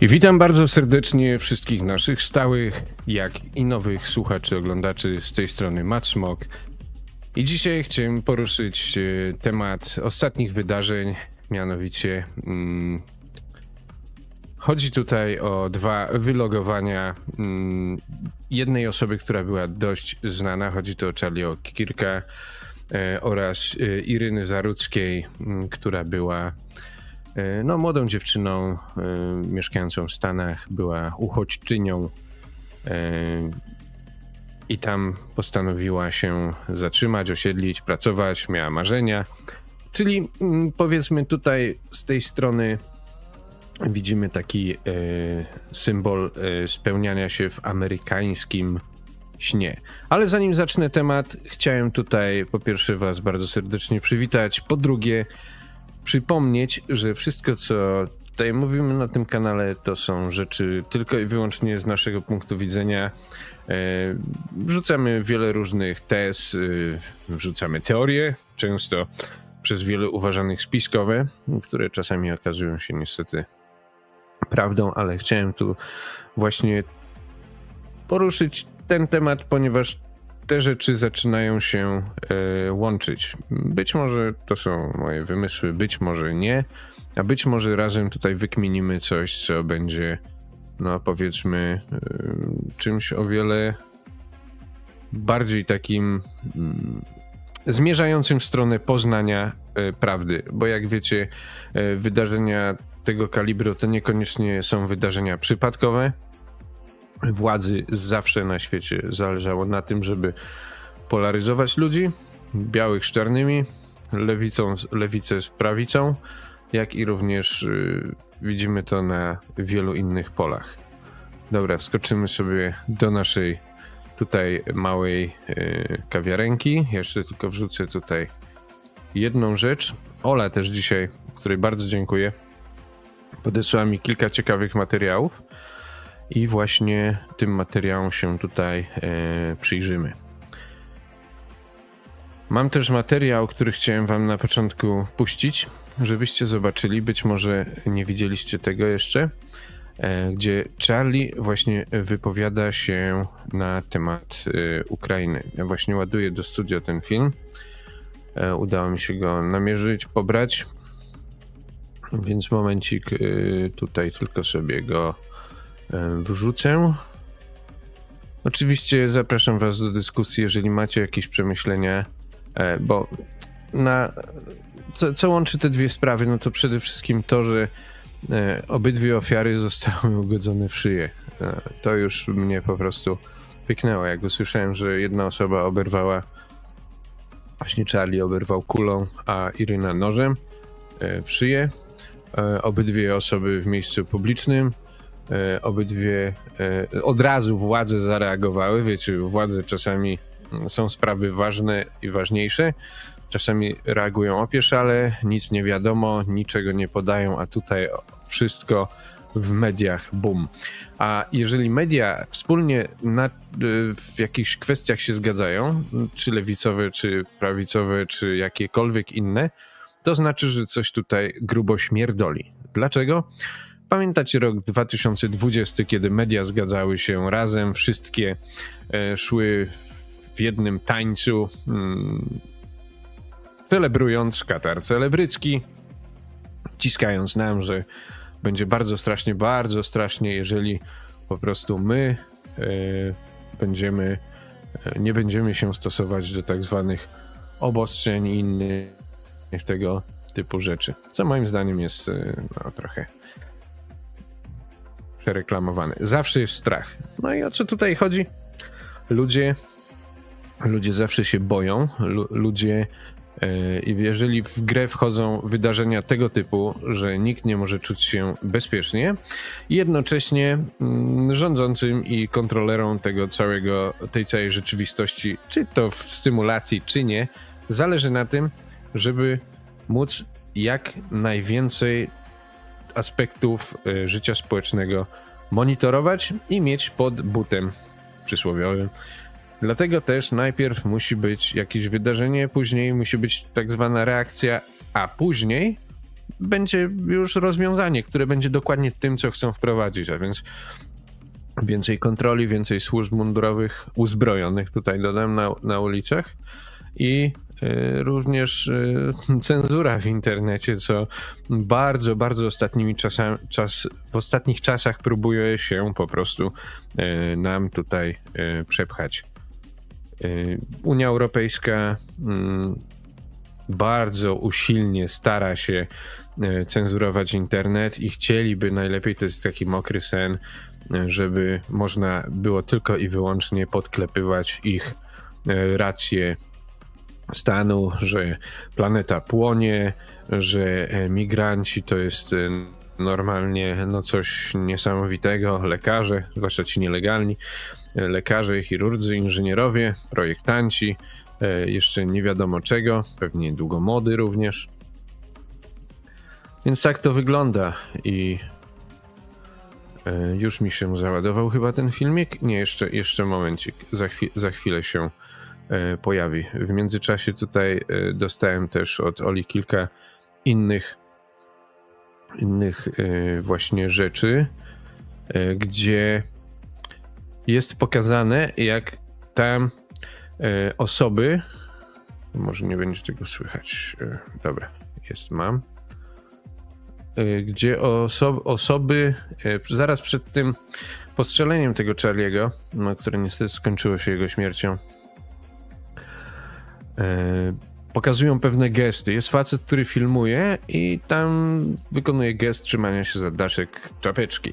I witam bardzo serdecznie wszystkich naszych stałych, jak i nowych słuchaczy, oglądaczy z tej strony Matchmok. I dzisiaj chciałem poruszyć e, temat ostatnich wydarzeń, mianowicie mm, chodzi tutaj o dwa wylogowania mm, jednej osoby, która była dość znana. Chodzi tu o Charlie Kirka e, oraz e, Iryny Zarudzkiej, m, która była no, młodą dziewczyną e, mieszkającą w Stanach, była uchodźczynią e, i tam postanowiła się zatrzymać, osiedlić, pracować, miała marzenia. Czyli mm, powiedzmy tutaj z tej strony widzimy taki e, symbol e, spełniania się w amerykańskim śnie. Ale zanim zacznę temat, chciałem tutaj po pierwsze Was bardzo serdecznie przywitać, po drugie przypomnieć, że wszystko co tutaj mówimy na tym kanale to są rzeczy tylko i wyłącznie z naszego punktu widzenia. E, Wrzucamy wiele różnych tez, y, wrzucamy teorie, często przez wielu uważanych spiskowe, które czasami okazują się niestety prawdą, ale chciałem tu właśnie poruszyć ten temat, ponieważ te rzeczy zaczynają się e, łączyć. Być może to są moje wymysły, być może nie, a być może razem tutaj wykminimy coś, co będzie, no powiedzmy, e, czymś o wiele bardziej takim mm, zmierzającym w stronę poznania e, prawdy, bo jak wiecie, wydarzenia tego kalibru to niekoniecznie są wydarzenia przypadkowe. Władzy zawsze na świecie zależało na tym, żeby polaryzować ludzi, białych z czarnymi, lewicą, lewicę z prawicą, jak i również y, widzimy to na wielu innych polach. Dobra, wskoczymy sobie do naszej tutaj małej y, kawiarenki. Jeszcze tylko wrzucę tutaj jedną rzecz. Ola też dzisiaj, której bardzo dziękuję, podesłała mi kilka ciekawych materiałów i właśnie tym materiałom się tutaj e, przyjrzymy. Mam też materiał, który chciałem wam na początku puścić, żebyście zobaczyli, być może nie widzieliście tego jeszcze, e, gdzie Charlie właśnie wypowiada się na temat e, Ukrainy. Ja właśnie ładuję do studia ten film. Udało mi się go namierzyć, pobrać. Więc momencik, tutaj tylko sobie go wrzucę. Oczywiście zapraszam Was do dyskusji, jeżeli macie jakieś przemyślenia, e, bo na, co, co łączy te dwie sprawy, no to przede wszystkim to, że e, obydwie ofiary zostały ugodzone w szyję. E, To już mnie po prostu pyknęło, jak usłyszałem, że jedna osoba oberwała, właśnie Charlie oberwał kulą, a Iryna nożem e, w szyję e, obydwie osoby w miejscu publicznym, e, obydwie e, od razu władze zareagowały. Wiecie, władze czasami mm, są sprawy ważne i ważniejsze, czasami reagują opieszale, nic nie wiadomo, niczego nie podają, a tutaj wszystko w mediach bum. A jeżeli media wspólnie na, y, w jakichś kwestiach się zgadzają, czy lewicowe, czy prawicowe, czy jakiekolwiek inne, to znaczy, że coś tutaj grubo śmierdoli. Dlaczego? Pamiętacie rok 2020, kiedy media zgadzały się razem, wszystkie e, szły w jednym tańcu, mm, celebrując Katar celebrycki, ciskając nam, że będzie bardzo strasznie, bardzo strasznie, jeżeli po prostu my e, będziemy, e, nie będziemy się stosować do tak zwanych obostrzeń i innych tego typu rzeczy. Co moim zdaniem jest no, trochę przereklamowane. Zawsze jest strach. No i o co tutaj chodzi? Ludzie, ludzie zawsze się boją. Lu, ludzie y, i jeżeli w grę wchodzą wydarzenia tego typu, że nikt nie może czuć się bezpiecznie, jednocześnie mm, rządzącym i kontrolerom tego całego, tej całej rzeczywistości, czy to w symulacji, czy nie, zależy na tym, żeby móc jak najwięcej aspektów y, życia społecznego monitorować i mieć pod butem przysłowiowym. Dlatego też najpierw musi być jakieś wydarzenie, później musi być tak zwana reakcja, a później będzie już rozwiązanie, które będzie dokładnie tym, co chcą wprowadzić, a więc więcej kontroli, więcej służb mundurowych uzbrojonych, tutaj dodam, na, na ulicach i y, również y, cenzura w internecie, co bardzo, bardzo ostatnimi czasami, czas, w ostatnich czasach próbuje się po prostu y, nam tutaj przepchać. Unia Europejska mm, bardzo usilnie stara się cenzurować internet i chcieliby najlepiej, to jest taki mokry sen, żeby można było tylko i wyłącznie podklepywać ich racje stanu, że planeta płonie, że migranci to jest e, normalnie no coś niesamowitego, lekarze, zwłaszcza ci nielegalni, e, lekarze, chirurdzy, inżynierowie, projektanci, e, jeszcze nie wiadomo czego, pewnie długo mody również. Więc tak to wygląda i już mi się załadował chyba ten filmik. Nie, jeszcze, jeszcze momencik, za, za chwilę się pojawi. W międzyczasie tutaj e, dostałem też od Oli kilka innych innych e, właśnie rzeczy, e, gdzie jest pokazane, jak tam e, osoby, może nie będzie tego słychać, e, dobra, jest, mam, E, gdzie oso- osoby e, zaraz przed tym postrzeleniem tego Charlie'ego, no, które niestety skończyło się jego śmiercią, e, pokazują pewne gesty. Jest facet, który filmuje i tam wykonuje gest trzymania się za daszek czapeczki.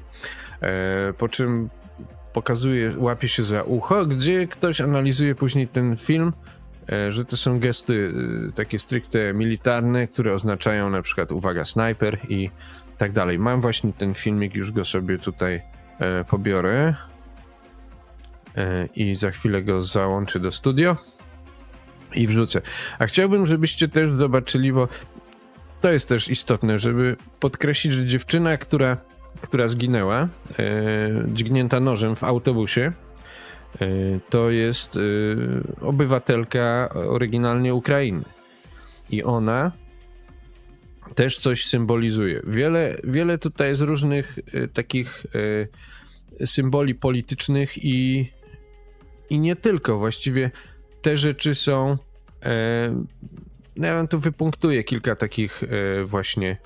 E, po czym pokazuje, łapie się za ucho, gdzie ktoś analizuje później ten film, e, że to są gesty e, takie stricte militarne, które oznaczają na przykład uwaga, snajper i tak dalej. Mam właśnie ten filmik, już go sobie tutaj e, pobiorę e, i za chwilę go załączę do studio i wrzucę. A chciałbym, żebyście też zobaczyli, bo to jest też istotne, żeby podkreślić, że dziewczyna, która, która zginęła, e, dźgnięta nożem w autobusie, e, to jest e, obywatelka oryginalnie Ukrainy. I ona też coś symbolizuje. Wiele, wiele tutaj jest różnych e, takich e, symboli politycznych i, i nie tylko. Właściwie te rzeczy są. E, no ja wam tu wypunktuję kilka takich e, właśnie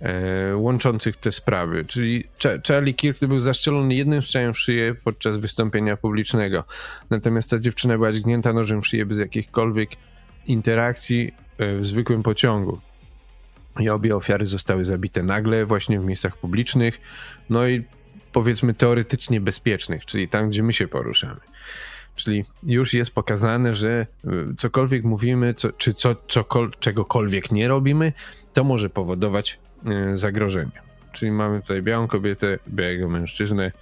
e, łączących te sprawy. Czyli Ch- Charlie Kirk był zastrzelony jednym strzałem w szyję podczas wystąpienia publicznego. Natomiast ta dziewczyna była dźgnięta nożem w szyję bez jakichkolwiek interakcji w zwykłym pociągu. I obie ofiary zostały zabite nagle, właśnie w miejscach publicznych, no i powiedzmy teoretycznie bezpiecznych, czyli tam, gdzie my się poruszamy. Czyli już jest pokazane, że y, cokolwiek mówimy, co, czy co, cokol, czegokolwiek nie robimy, to może powodować y, zagrożenie. Czyli mamy tutaj białą kobietę, białego mężczyznę,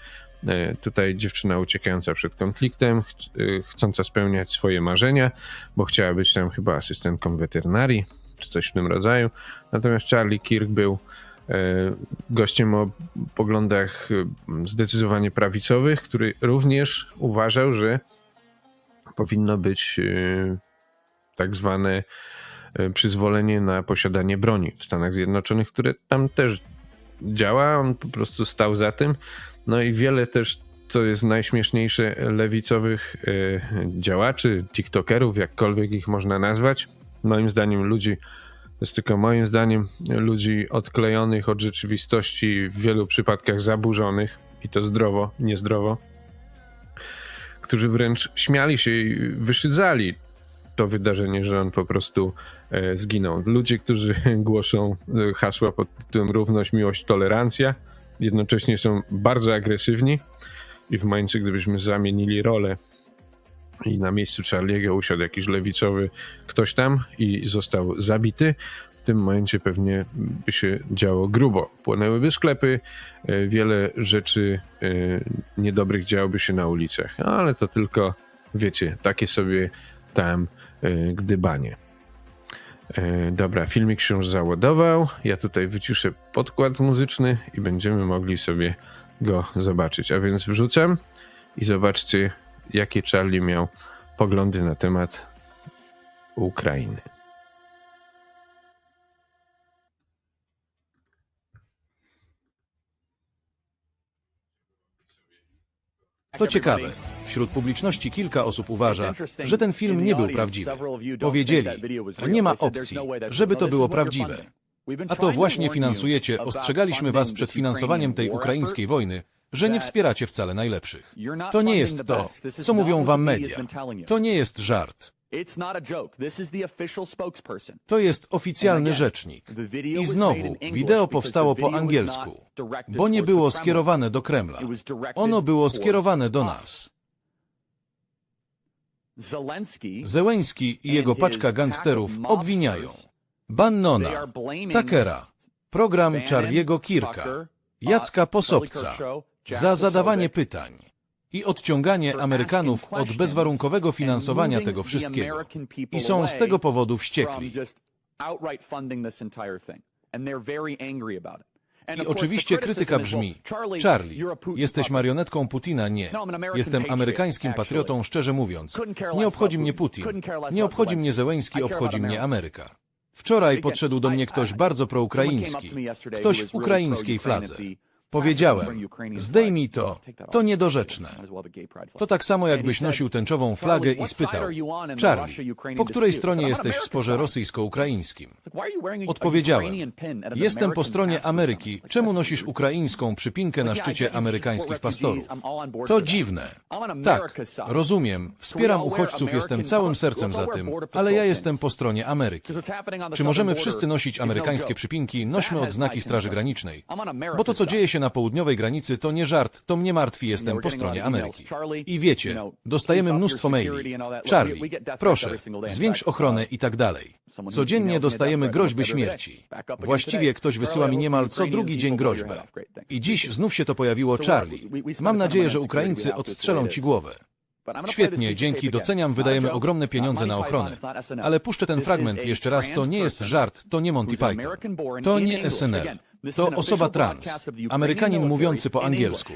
y, tutaj dziewczyna uciekająca przed konfliktem, ch- chcąca spełniać swoje marzenia, bo chciała być tam chyba asystentką weterynarii, czy coś w tym rodzaju. Natomiast Charlie Kirk był gościem o poglądach zdecydowanie prawicowych, który również uważał, że powinno być e, tak zwane e, przyzwolenie na posiadanie broni w Stanach Zjednoczonych, które tam też działa. On po prostu stał za tym. No i wiele też, co jest najśmieszniejsze, lewicowych e, działaczy, TikTokerów, jakkolwiek ich można nazwać, moim zdaniem ludzi, to jest tylko moim zdaniem, ludzi odklejonych od rzeczywistości, w wielu przypadkach zaburzonych i to zdrowo, niezdrowo, którzy wręcz śmiali się i wyszydzali to wydarzenie, że on po prostu e, zginął. Ludzie, którzy głoszą e, hasła pod tytułem równość, miłość, tolerancja, jednocześnie są bardzo agresywni i w momencie, gdybyśmy zamienili rolę i na miejscu Charlie'ego usiadł jakiś lewicowy ktoś tam i został zabity, w tym momencie pewnie by się działo grubo. Płonęłyby sklepy, e, wiele rzeczy e, niedobrych działoby się na ulicach, ale to tylko, wiecie, takie sobie tam e, gdybanie. Dobra, filmik się już załadował. Ja tutaj wyciszę podkład muzyczny i będziemy mogli sobie go zobaczyć. A więc wrzucam i zobaczcie, jakie Charlie miał poglądy na temat Ukrainy. To ciekawe. Wśród publiczności kilka osób uważa, że ten film nie był prawdziwy. Powiedzieli, nie ma opcji, żeby to było prawdziwe. A to właśnie finansujecie, ostrzegaliśmy was przed finansowaniem tej ukraińskiej wojny, że nie wspieracie wcale najlepszych. To nie jest to, co mówią wam media. To nie jest żart. To jest oficjalny rzecznik. I znowu, wideo powstało po angielsku, bo nie było skierowane do Kremla. Ono było skierowane do nas. Zełeński i jego paczka gangsterów obwiniają Bannona, Takera, program Charlie'ego Kirka, Jacka Posobca za zadawanie pytań i odciąganie Amerykanów od bezwarunkowego finansowania tego wszystkiego. I są z tego powodu wściekli. I oczywiście krytyka brzmi, Charlie, jesteś marionetką Putina? Nie. Jestem amerykańskim patriotą, szczerze mówiąc. Nie obchodzi mnie Putin, nie obchodzi mnie Zełeński, obchodzi mnie Ameryka. Wczoraj podszedł do mnie ktoś bardzo proukraiński, ktoś w ukraińskiej fladze. Powiedziałem, zdejmij to, to niedorzeczne. To tak samo jakbyś nosił tęczową flagę i spytał, Charlie, po której stronie jesteś w sporze rosyjsko-ukraińskim? Odpowiedziałem, jestem po stronie Ameryki, czemu nosisz ukraińską przypinkę na szczycie amerykańskich pastorów? To dziwne. Tak, rozumiem, wspieram uchodźców, jestem całym sercem za tym, ale ja jestem po stronie Ameryki. Czy możemy wszyscy nosić amerykańskie przypinki? Nośmy odznaki Straży Granicznej. Bo to, co dzieje się na południowej granicy, to nie żart, to mnie martwi, jestem po stronie Ameryki. I wiecie, dostajemy mnóstwo maili. Charlie, proszę, zwiększ ochronę i tak dalej. Codziennie dostajemy groźby śmierci. Właściwie ktoś wysyła mi niemal co drugi dzień groźbę. I dziś znów się to pojawiło, Charlie. Mam nadzieję, że Ukraińcy odstrzelą ci głowę. Świetnie, dzięki, doceniam, wydajemy ogromne pieniądze na ochronę. Ale puszczę ten fragment jeszcze raz, to nie jest żart, to nie Monty Python. To nie SNL. To osoba trans, Amerykanin mówiący po angielsku.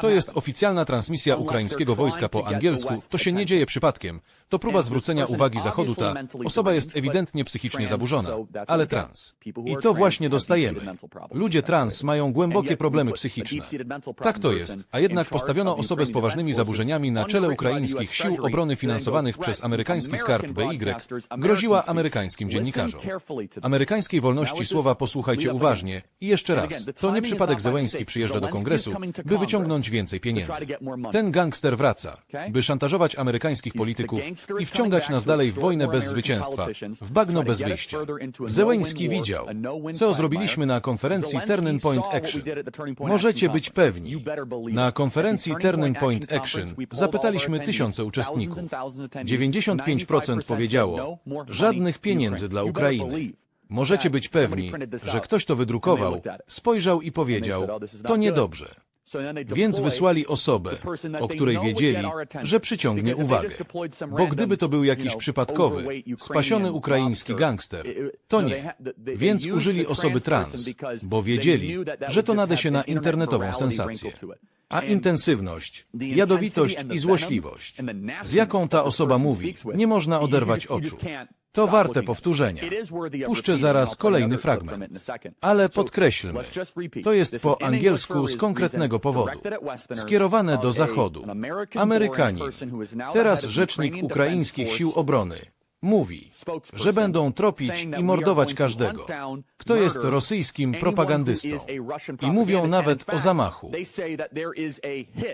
To jest oficjalna transmisja ukraińskiego wojska po angielsku, to się nie dzieje przypadkiem. To próba zwrócenia uwagi Zachodu ta osoba jest ewidentnie psychicznie zaburzona, ale trans. I to właśnie dostajemy. Ludzie trans mają głębokie problemy psychiczne. Tak to jest, a jednak postawiono osobę z poważnymi zaburzeniami na czele ukraińskich sił obrony finansowanych przez amerykański skarb BY, groziła amerykańskim dziennikarzom. Amerykańskiej wolności słowa posłuchajcie uważnie i jeszcze raz, to nie przypadek Zełęński przyjeżdża do kongresu, by wyciągnąć więcej pieniędzy. Ten gangster wraca, by szantażować amerykańskich polityków i wciągać nas dalej w wojnę bez zwycięstwa, w bagno bez wyjścia. Zełęński widział, co zrobiliśmy na konferencji Turning Point Action. Możecie być pewni, na konferencji Turning Point Action zapytaliśmy tysiące uczestników. 95% powiedziało, żadnych pieniędzy dla Ukrainy. Możecie być pewni, że ktoś to wydrukował, spojrzał i powiedział, to niedobrze. Więc wysłali osobę, o której wiedzieli, że przyciągnie uwagę. Bo gdyby to był jakiś przypadkowy, spasiony ukraiński gangster, to nie. Więc użyli osoby trans, bo wiedzieli, że to nada się na internetową sensację. A intensywność, jadowitość i złośliwość, z jaką ta osoba mówi, nie można oderwać oczu. To warte powtórzenia. Puszczę zaraz kolejny fragment. Ale podkreślmy, to jest po angielsku z konkretnego powodu. Skierowane do Zachodu. Amerykanin, teraz rzecznik ukraińskich sił obrony, mówi, że będą tropić i mordować każdego, kto jest rosyjskim propagandystą. I mówią nawet o zamachu.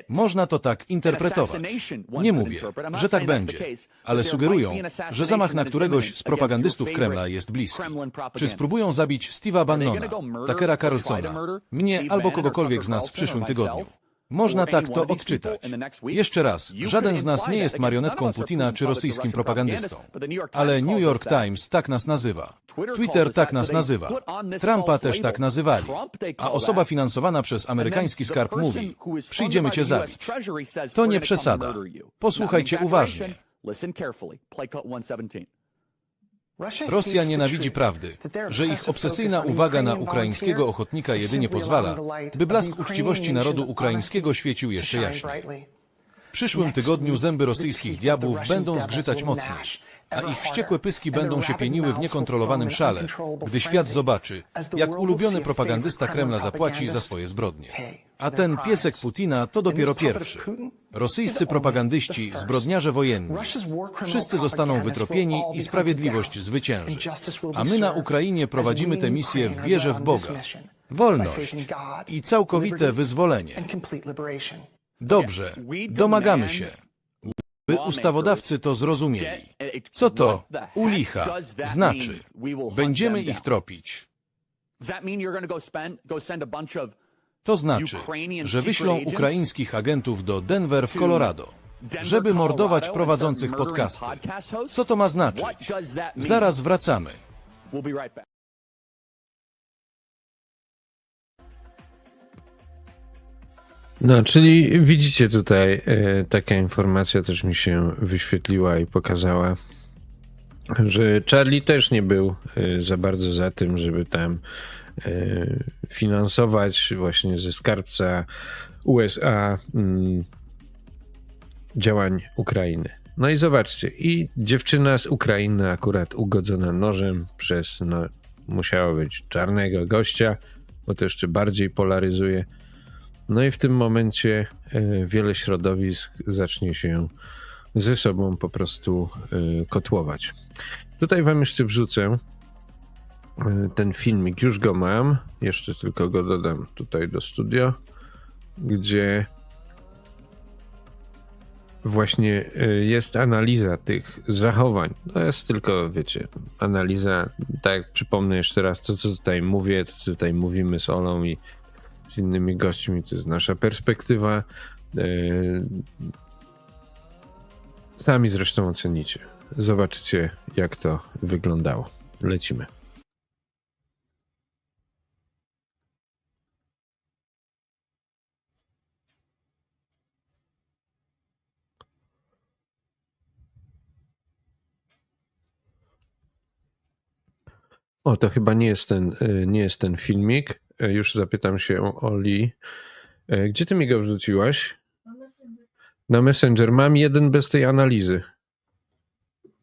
Można to tak interpretować. Nie mówię, że tak będzie, ale sugerują, że zamach na któregoś z propagandystów Kremla jest bliski. Czy spróbują zabić Steve'a Bannona, Takera Carlsona, mnie albo kogokolwiek z nas w przyszłym tygodniu? Można tak to odczytać. Jeszcze raz, żaden z nas nie jest marionetką Putina czy rosyjskim propagandystą. Ale New York Times tak nas nazywa. Twitter tak nas nazywa. Trumpa też tak nazywali. A osoba finansowana przez amerykański skarb mówi, przyjdziemy cię zabić. To nie przesada. Posłuchajcie uważnie. Rosja nienawidzi prawdy, że ich obsesyjna uwaga na ukraińskiego ochotnika jedynie pozwala, by blask uczciwości narodu ukraińskiego świecił jeszcze jaśniej. W przyszłym tygodniu zęby rosyjskich diabłów będą zgrzytać mocniej, a ich wściekłe pyski będą się pieniły w niekontrolowanym szale, gdy świat zobaczy, jak ulubiony propagandysta Kremla zapłaci za swoje zbrodnie. A ten piesek Putina to dopiero pierwszy. Rosyjscy propagandyści, zbrodniarze wojenni. Wszyscy zostaną wytropieni i sprawiedliwość zwycięży. A my na Ukrainie prowadzimy tę misję w wierze w Boga. Wolność i całkowite wyzwolenie. Dobrze, domagamy się, by ustawodawcy to zrozumieli. Co to u licha znaczy? Będziemy ich tropić. To znaczy, że wyślą ukraińskich agentów do Denver w Colorado, żeby mordować prowadzących podcasty. Co to ma znaczyć? Zaraz wracamy. No, czyli widzicie tutaj, e, taka informacja też mi się wyświetliła i pokazała, że Charlie też nie był e, za bardzo za tym, żeby tam e, finansować właśnie ze skarbca USA mm, działań Ukrainy. No i zobaczcie, i dziewczyna z Ukrainy akurat ugodzona nożem przez, no, musiało być czarnego gościa, bo to jeszcze bardziej polaryzuje. No i w tym momencie e, wiele środowisk zacznie się ze sobą po prostu e, kotłować. Tutaj wam jeszcze wrzucę e, ten filmik, już go mam, jeszcze tylko go dodam tutaj do studio, gdzie właśnie jest analiza tych zachowań. To jest tylko, wiecie, analiza, tak przypomnę jeszcze raz to, co tutaj mówię, to, co tutaj mówimy z Olą i z innymi gośćmi, to jest nasza perspektywa. E, Sami zresztą ocenicie. Zobaczycie, jak to wyglądało. Lecimy. O, to chyba nie jest ten, y, nie jest ten filmik. E, Już zapytam się Oli. E, Gdzie ty mi go wrzuciłaś? Na Messenger. Mam jeden bez tej analizy.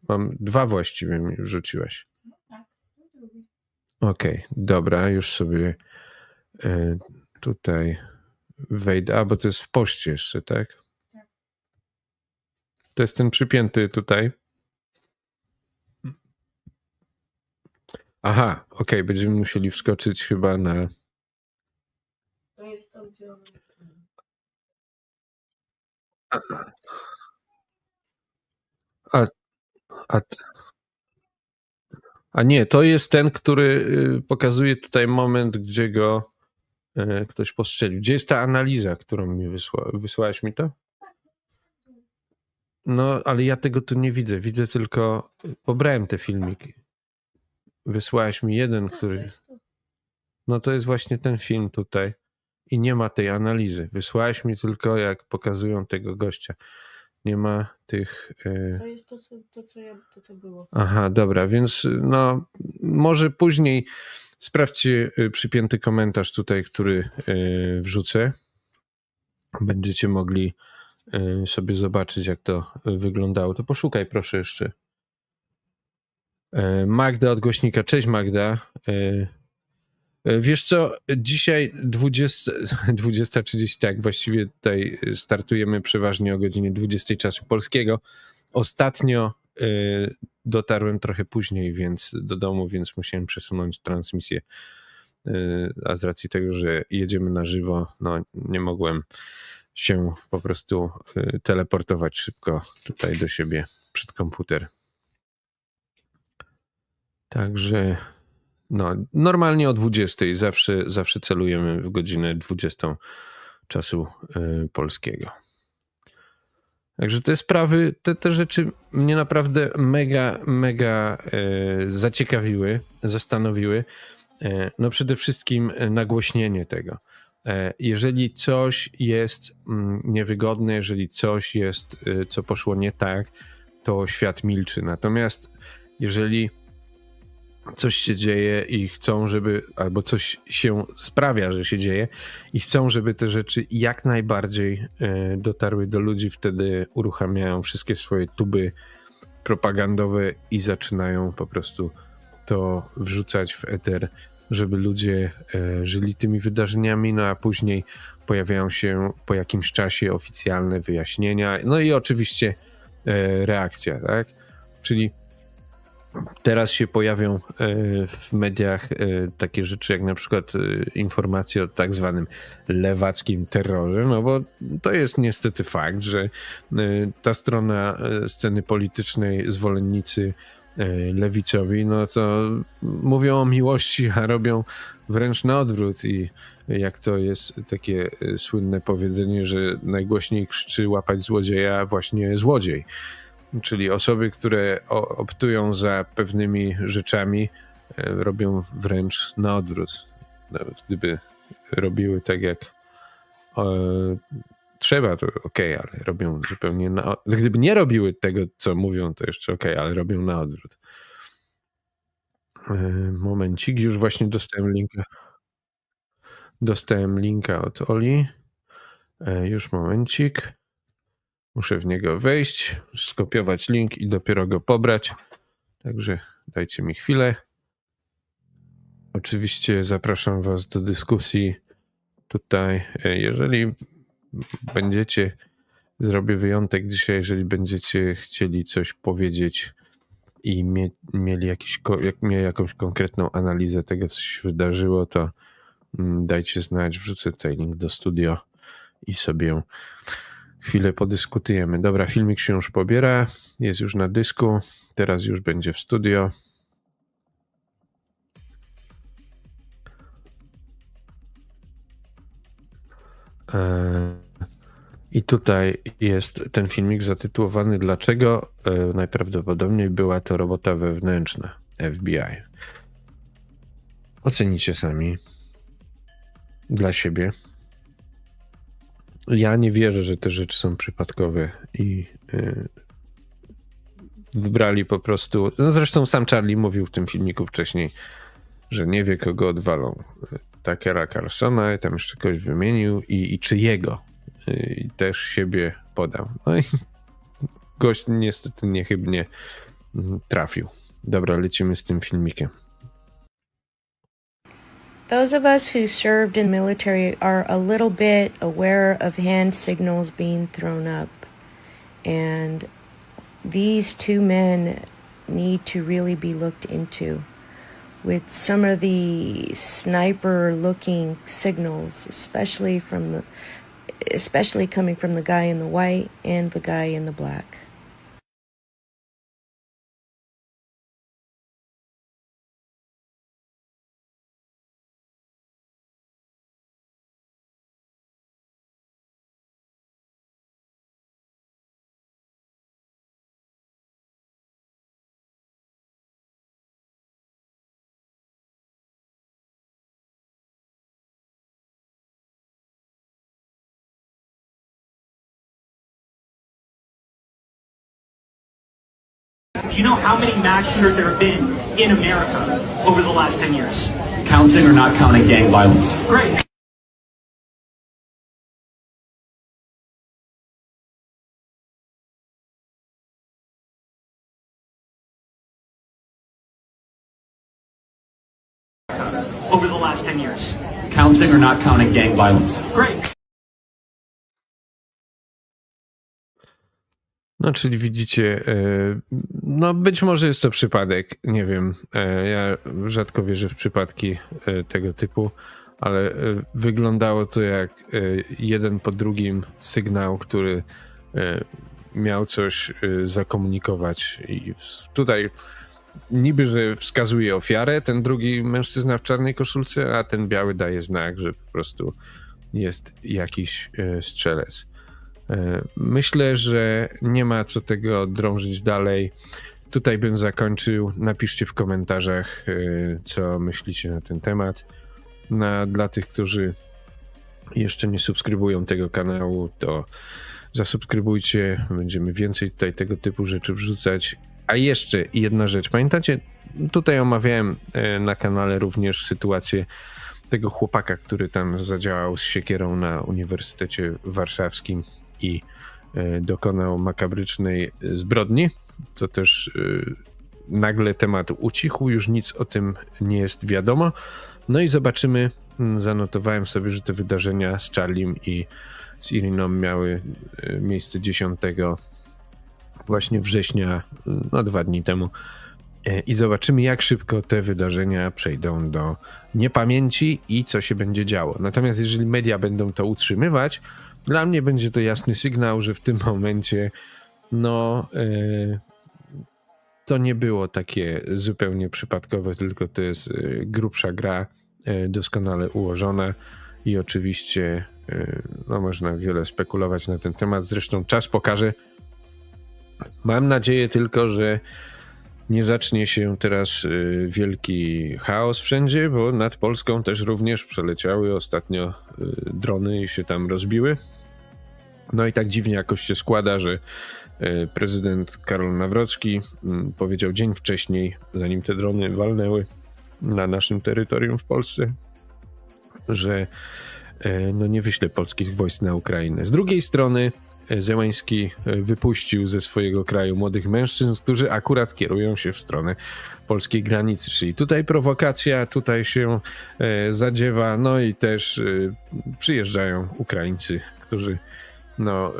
Mam dwa właściwie mi wrzuciłaś. Okej, dobra, już sobie e, tutaj wejdę. A, bo to jest w poście jeszcze, tak? To jest ten przypięty tutaj. Aha, okej, będziemy musieli wskoczyć chyba na. To jest to, gdzie on... A, a, a nie, to jest ten, który y, pokazuje tutaj moment, gdzie go y, ktoś postrzelił. Gdzie jest ta analiza, którą mi wysła, wysłałeś mi to? No, ale ja tego tu nie widzę. Widzę tylko. Pobrałem te filmiki. Wysłałeś mi jeden, który. No to jest właśnie ten film tutaj. I nie ma tej analizy. Wysłałeś mi tylko, jak pokazują tego gościa. Nie ma tych. y, To jest to, co, to, co, ja, to, co było. Aha, dobra, więc no może później sprawdźcie y, przypięty komentarz tutaj, który y, wrzucę. Będziecie mogli sobie zobaczyć, jak to wyglądało. To poszukaj proszę jeszcze. E, Magda od głośnika. Cześć Magda. E, e, Wiesz co, dzisiaj 20 20.30, tak, właściwie tutaj startujemy przeważnie o godzinie 20 czasu polskiego. Ostatnio dotarłem trochę później, więc do domu, więc musiałem przesunąć transmisję. A z racji tego, że jedziemy na żywo, no nie mogłem się po prostu teleportować szybko tutaj do siebie przed komputer. Także no, normalnie o 20 zawsze, zawsze celujemy w godzinę 20 czasu y, polskiego. Także te sprawy, te, te rzeczy mnie naprawdę mega, mega e, zaciekawiły, zastanowiły. E, no przede wszystkim e, nagłośnienie tego. E, jeżeli coś jest mm, niewygodne, jeżeli coś jest, e, co poszło nie tak, to świat milczy. Natomiast jeżeli coś się dzieje i chcą, żeby, albo coś się sprawia, że się dzieje i chcą, żeby te rzeczy jak najbardziej e, dotarły do ludzi, wtedy uruchamiają wszystkie swoje tuby propagandowe i zaczynają po prostu to wrzucać w eter żeby ludzie e, żyli tymi wydarzeniami, no a później pojawiają się po jakimś czasie oficjalne wyjaśnienia, no i oczywiście e, reakcja, tak? Czyli teraz się pojawią e, w mediach e, takie rzeczy jak na przykład e, informacje o tak zwanym lewackim terrorze, no bo to jest niestety fakt, że ta strona sceny politycznej, zwolennicy lewicowi, no to mówią o miłości, a robią wręcz na odwrót i jak to jest takie słynne powiedzenie, że najgłośniej krzyczy łapać złodzieja, właśnie złodziej. Czyli osoby, które optują za pewnymi rzeczami, e, robią wręcz na odwrót. Nawet gdyby robiły tak jak e, trzeba, to okej, ale robią zupełnie na Gdyby nie robiły tego, co mówią, to jeszcze okej, ale robią na odwrót. E, Momencik, już właśnie dostałem linka. Dostałem linka od Oli. Już momencik. Muszę w niego wejść, skopiować link i dopiero go pobrać. Także dajcie mi chwilę. Oczywiście zapraszam Was do dyskusji tutaj. E, Jeżeli będziecie, zrobię wyjątek dzisiaj, jeżeli będziecie chcieli coś powiedzieć i mie, mieli jakiś, jak, mieli jakąś konkretną analizę tego, co się wydarzyło, to mm, dajcie znać, wrzucę tutaj link do studio i sobie chwilę podyskutujemy. Dobra, filmik się już pobiera, jest już na dysku, teraz już będzie w studio. Eee, I tutaj jest ten filmik zatytułowany Dlaczego e, najprawdopodobniej była to robota wewnętrzna FBI. Ocenicie sami dla siebie. Ja nie wierzę, że te rzeczy są przypadkowe i y, wybrali po prostu. No zresztą sam Charlie mówił w tym filmiku wcześniej, że nie wie, kogo odwalą. Takera Carsona, tam jeszcze kogoś wymienił i, i czyjego. Y, I też siebie podał. No i gość niestety niechybnie trafił. Dobra, lecimy z tym filmikiem. Those of us who served in the military are a little bit aware of hand signals being thrown up. And these two men need to really be looked into. With some of the sniper looking signals, especially from the especially coming from the guy in the white and the guy in the black. Do you know how many mass shooters there have been in America over the last 10 years? Counting or not counting gang violence? Great. Over the last 10 years. Counting or not counting gang violence? Great. No, czyli widzicie, e, no być może jest to przypadek, nie wiem. e, Ja rzadko wierzę w przypadki e, tego typu, ale wyglądało to jak jeden po drugim sygnał, który miał coś zakomunikować. I tutaj niby, że wskazuje ofiarę, ten drugi mężczyzna w czarnej koszulce, a ten biały daje znak, że po prostu jest jakiś strzelec. E, Myślę, że nie ma co tego drążyć dalej. Tutaj bym zakończył. Napiszcie w komentarzach, e, co myślicie na ten temat. Na, dla tych, którzy jeszcze nie subskrybują tego kanału, to zasubskrybujcie. Będziemy więcej tutaj tego typu rzeczy wrzucać. A jeszcze jedna rzecz. Pamiętacie, tutaj omawiałem e, na kanale również sytuację tego chłopaka, który tam zadziałał z siekierą na Uniwersytecie Warszawskim i e, dokonał makabrycznej zbrodni, co też e, nagle temat ucichł, już nic o tym nie jest wiadomo. No i zobaczymy. Mm, Zanotowałem sobie, że te wydarzenia z Charliem i z Iriną miały e, miejsce 10 właśnie września, no dwa dni temu. I zobaczymy, jak szybko te wydarzenia przejdą do niepamięci i co się będzie działo. Natomiast jeżeli media będą to utrzymywać, dla mnie będzie to jasny sygnał, że w tym momencie no e, to nie było takie zupełnie przypadkowe, tylko to jest e, grubsza gra, e, doskonale ułożona i oczywiście no można wiele spekulować na ten temat. Zresztą czas pokaże. Mam nadzieję tylko, że nie zacznie się teraz wielki chaos wszędzie, bo nad Polską też również przeleciały ostatnio drony i się tam rozbiły. No i tak dziwnie jakoś się składa, że y, prezydent Karol Nawrocki mm, powiedział dzień wcześniej, zanim te drony walnęły na naszym terytorium w Polsce, że e, no nie wyśle polskich wojsk na Ukrainę. Z drugiej strony e, Zełański e, wypuścił ze swojego kraju młodych mężczyzn, którzy akurat kierują się w stronę polskiej granicy. Czyli tutaj prowokacja, tutaj się e, zadziewa, no i też e, przyjeżdżają Ukraińcy, którzy no, e,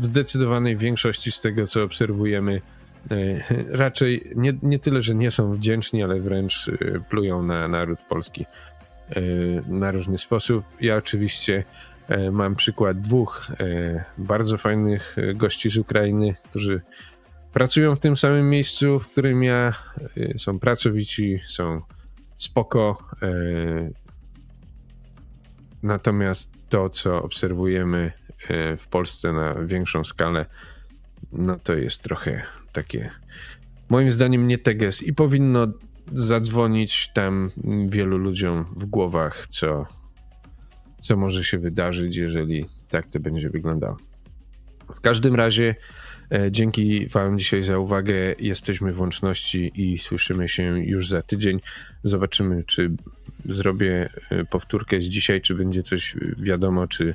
w zdecydowanej większości z tego, co obserwujemy, e, raczej nie, nie tyle, że nie są wdzięczni, ale wręcz e, plują na naród polski na różny sposób. Ja oczywiście mam przykład dwóch bardzo fajnych gości z Ukrainy, którzy pracują w tym samym miejscu, w którym ja. Są pracowici, są spoko. Natomiast to, co obserwujemy w Polsce na większą skalę, no to jest trochę takie, moim zdaniem, nie teges i powinno zadzwonić tam wielu ludziom w głowach, co, co może się wydarzyć, jeżeli tak to będzie wyglądało. W każdym razie, e, dzięki Wam dzisiaj za uwagę. Jesteśmy w łączności i słyszymy się już za tydzień. Zobaczymy, czy zrobię e, powtórkę z dzisiaj, czy będzie coś wiadomo, czy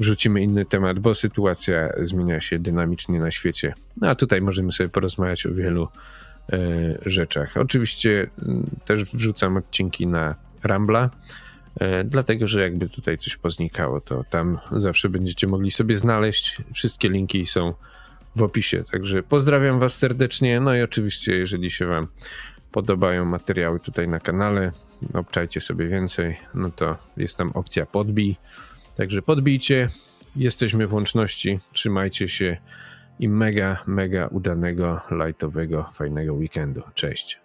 wrzucimy inny temat, bo sytuacja zmienia się dynamicznie na świecie. No a tutaj możemy sobie porozmawiać o wielu e, rzeczach. Oczywiście też wrzucam odcinki na Rambla, e, dlatego że jakby tutaj coś poznikało, to tam zawsze będziecie mogli sobie znaleźć. Wszystkie linki są w opisie. Także pozdrawiam Was serdecznie. No i oczywiście, jeżeli się Wam podobają materiały tutaj na kanale, obczajcie sobie więcej, no to jest tam opcja podbij. Także podbijcie. Jesteśmy w łączności. Trzymajcie się i mega, mega udanego, lightowego, fajnego weekendu. Cześć.